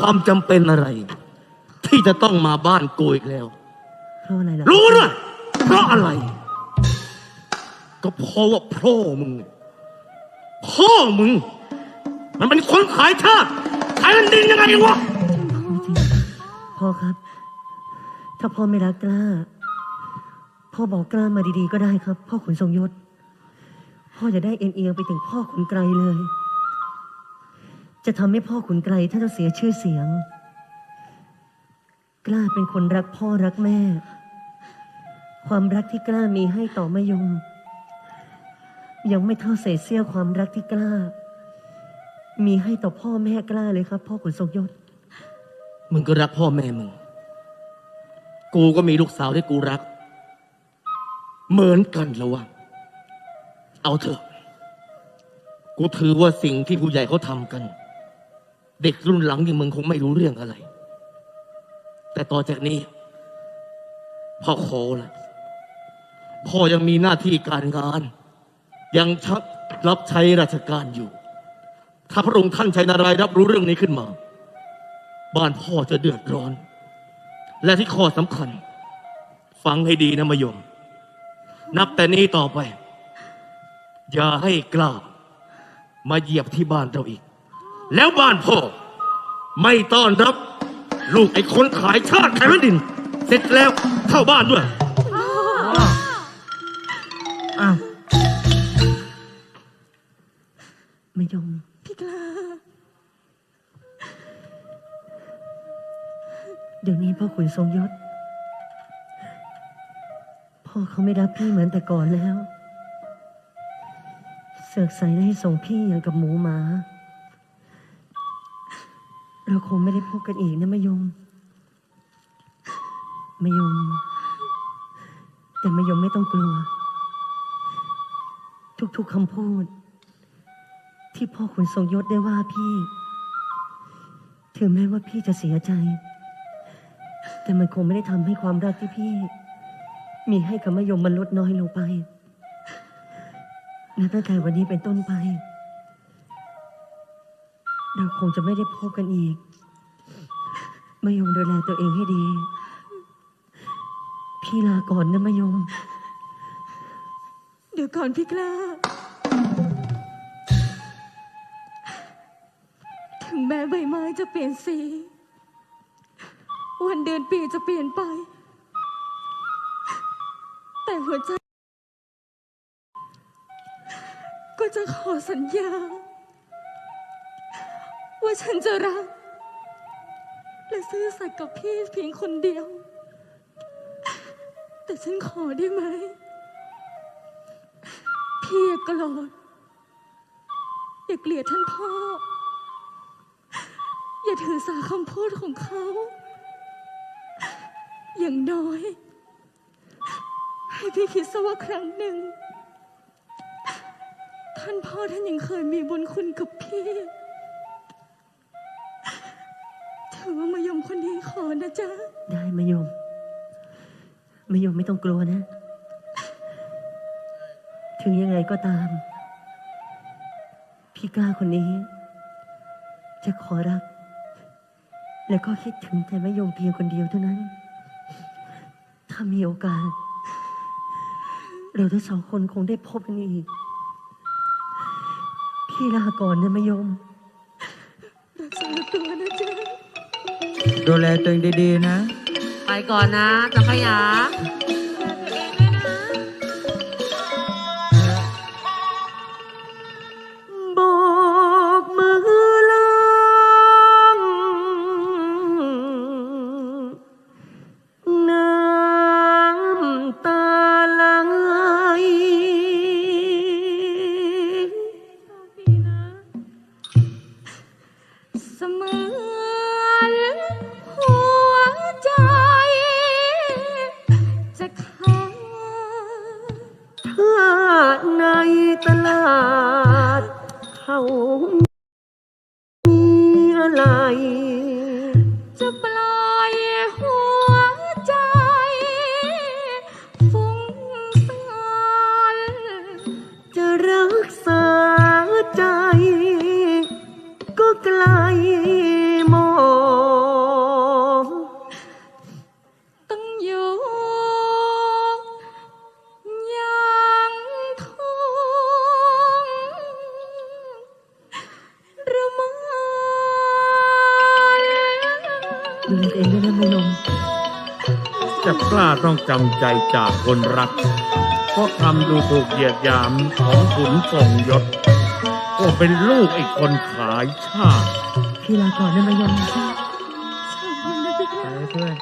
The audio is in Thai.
ความจำเป็นอะไร ที่จะต้องมาบ้านกูอีกแล้ว เพราะอะไรล่ะรู้นะเพราะอะไร ก็เพราะว่าพ่อมึงเนี่ยพ่อมึง มันเป็นคนขายชาติขายแผ่นดินยังไงวะ ไม่จริงพ่อครับ ถ้าพ่อไม่รักกล้า พ่อบอกกล้ามาดีๆก็ได้ครับ พ่อขุนทรงยศ พ่อจะได้เอ็นเอียงไปถึงพ่อขุนไกรเลย จะทำให้พ่อขุนไกรท่านจะเสียชื่อเสียง กล้าเป็นคนรักพ่อรักแม่ ความรักที่กล้ามีให้ต่อมยม ยังไม่เท่าเศษเสี้ยวความรักที่กล้า มีให้ต่อพ่อแม่กล้าเลยครับ พ่อขุนทรงยศมึงก็รักพ่อแม่มึง กูก็มีลูกสาวที่กูรัก เหมือนกันแล้ววะเอาเถอะ กูถือว่าสิ่งที่ผู้ใหญ่เขาทำกัน เด็กรุ่นหลังอย่างมึงคงไม่รู้เรื่องอะไร แต่ต่อจากนี้ พ่อขอละพ่อยังมีหน้าที่การงาน ยังชักรับใช้ราชการอยู่ ถ้าพระองค์ท่านชัยนารายรับรู้เรื่องนี้ขึ้นมา บ้านพ่อจะเดือดร้อน และที่ข้อสำคัญ ฟังให้ดีนะมายม นับแต่นี้ต่อไป อย่าให้กล้ามาเหยียบที่บ้านเราอีก แล้วบ้านพ่อ ไม่ต้อนรับ ลูกไอ้คนขายชาติขายแผ่นดิน เสร็จแล้วเข้าบ้านด้วย อ้าวไม่ยอมพี่กล้า เดี๋ยวนี้พ่อขุนทรงยศ พ่อเขาไม่รักพี่เหมือนแต่ก่อนแล้ว เสือกใส่ให้ส่งพี่อย่างกับหมูหมา เราคงไม่ได้พบกันอีกนะมะยมมะยม แต่มะยมไม่ต้องกลัว ทุกๆคำพูด ที่พ่อขุนทรงยศได้ว่าพี่ ถึงแม้ว่าพี่จะเสียใจ แต่มันคงไม่ได้ทำให้ความรักที่พี่ มีให้กับมะยมมันลดน้อยลงไปนับตั้งแต่วันนี้เป็นต้นไป เราคงจะไม่ได้พบกันอีกมะยมดูแลตัวเองให้ดี พี่ลาก่อนนะมะยม เดี๋ยวก่อนพี่กล้า ถึงแม้ใบไม้จะเปลี่ยนสี วันเดือนปีจะเปลี่ยนไป แต่หัวใจ ก็จะขอสัญญา ว่าฉันจะรัก และซื่อสัตย์กับพี่เพียงคนเดียว แต่ฉันขอได้ไหม พี่อย่าโกรธอย่าเกลียดท่านพ่อ อย่าถือสาคำพูดของเขา อย่างน้อย ให้พี่คิดซะว่าครั้งหนึ่ง ท่านพ่อท่านยังเคยมีบุญคุณกับพี่ ถือว่ามายมคนนี้ขอนะจ๊ะ ได้มะยมมะยมไม่ต้องกลัวนะ ถึงยังไงก็ตาม พี่กล้าคนนี้ จะขอรัก แล้วก็คิดถึงแต่มะยมเพียงคนเดียวเท่านั้น ถ้ามีโอกาส เราทั้งสองคนคงได้พบกันอีก พี่ลาก่อนนะมะยมรักษาตัวนะจ๊ะ ดูแลตัวเองดีๆนะ ไปก่อนนะจักรยาบอกมือลางน้ำตาไหลเสมอ ในตลาด เขามีอะไร จะปล่อยหัวใจ ฟุ้งซ่านจะรักษาใจ ก็ไกล กล้าต้องจำใจจากคนรัก เพราะคำดูถูกเหยียดหยามของขุนทรงยศว่าเป็นลูกไอ้คนขายชาติ พี่ลาก่อนนะมายมไปเพื่อน